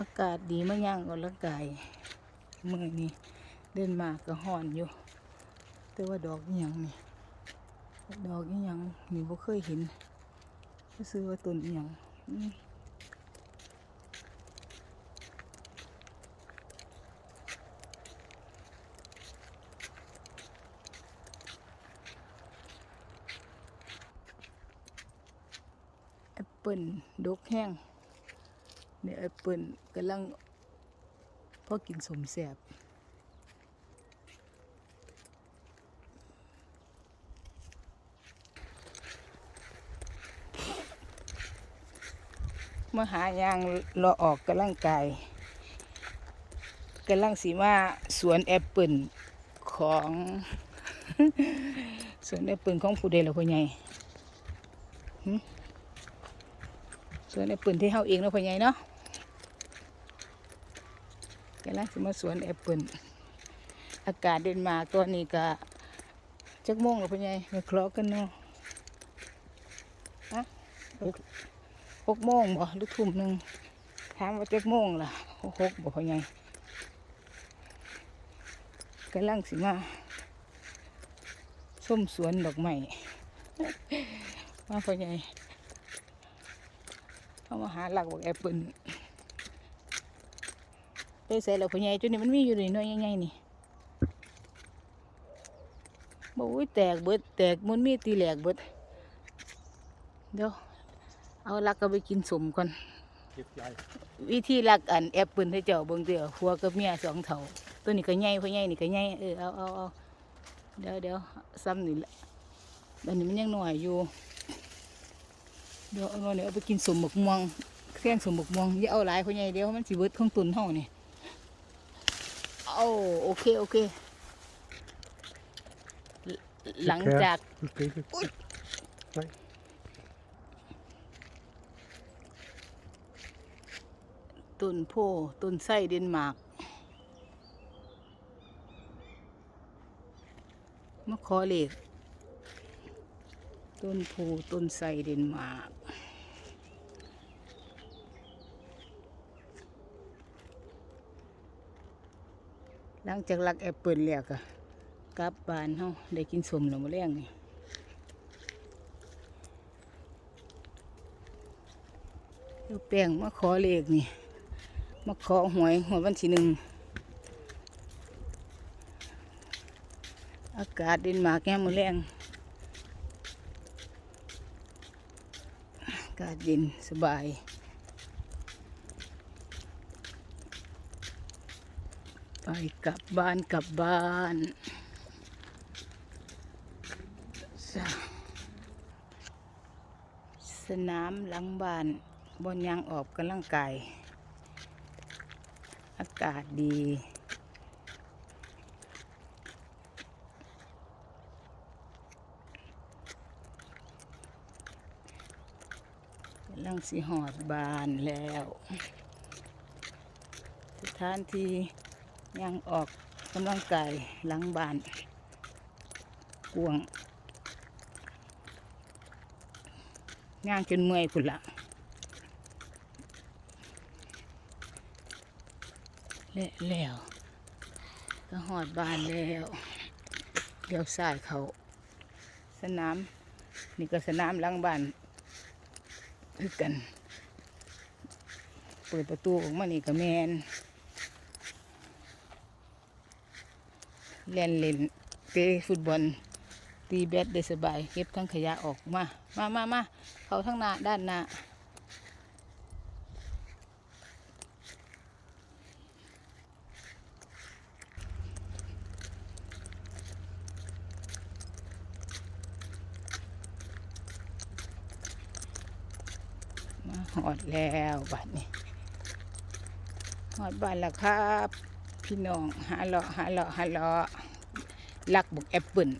อากาศดีมาย่างออกกำลังกายมือนี้เดินมาก็ห่อนอยู่ แต่ว่าดอกอยังนี่ดอกอยังนี่บ่เคยเห็นก็ซื้อว่าต้นอยังแอปเปิลดกแห้ง เนี่ยแอปเปิลกำลังพอกินสมแสบมาหายางรอออกกำลังกายกำลังสีมาสวนแอปเปิลของสวนแอปเปิลของผู้ใดล่ะพ่อใหญ่สวนแอปเปิลที่เฮาเองเนาะพ่อใหญ่เนาะ กำลังสิมาสวนแอปเปิลอากาศเดนมาร์กตอนนี้ก็จักโมงแล้วพ่อใหญ่มาเคลอกกันเนาะฮะหกโมงบ่หรือทุ่มหนึ่งถามว่าเจ็ดโมงล่ะหกหกบ่พอไงกำลังสิมาส้มสวนดอกไม้มาพอไงเอามาหาหลักบอกแอปเปิล ไปใส่แล้วพอไงจุดนี้มันมีอยู่นี่น้อยใหญ่ๆนี่บ่อุ้ยแตกเบิดแตกมันมีตีแหลกเบิดเดี๋ยวเอาลักก็ไปกินสมก่อนวิธีลักอันแอปเปิลให้เจ้าเบิ่งเด้อผัวกับเมียสองเท่าตัวนี้ก็ใหญ่พ่อใหญ่นี่ก็ใหญ่เออเอาเอาเอาเดี๋ยวเดี๋ยวซ้ำนี่ละอันนี้มันยังหน้อยอยู่เดี๋ยวเอาหน่อยเดี๋ยเอาไปกินสมหมกม่วงแข้งสมหมกม่วงอย่าเอาหลายพ่อใหญ่เดี๋ยวมันสิเบิดของตุนเฮานี่ เอาโอเคโอเค หลังจากโอเคไปต้นโพต้นไส้เดนมาร์กมาขอเลขต้นโพต้นไส้เดนมาร์ก หลังจากลักแอปเปิลแล้วก็กลับบ้านเฮาได้กินสมแล้วมาแรงนี่เอาแป้งมาขอเลขนี่ มาขอหวยหวยวันที่หนึ่งอากาศเดนมาร์กแง่มือแรงอากาศเย็นสบาย ไปกลับบ้านกลับบ้านสสนามหลังบ้านบนยางออกกำลังกายอากาศดีลังสิหอดบานแล้ว สถานที่ ยังออกกำลังกายหลังบานกวงย่างจนเมื่อยพุ่นละและแล้วก็หอดบ้านแล้วเดี๋ยวสายเขาสนาม นี่ก็สนามหลังบ้านคือกัน เปิดประตูออกมานี่ก็แมน เล่นเล่นเตะฟุตบอล ตีแบดได้สบาย เก็บทั้งขยะออกมา มามามาเขาทั้งหน้าด้านหน้าหอดแล้วบัดนี้หอดบ้านแล้วครับ พี่น้องหาเลาะหาเลาะหาเลาะลักบุกแอปเปิล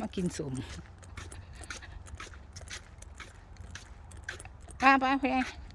มากินสมป้าป้าเพื่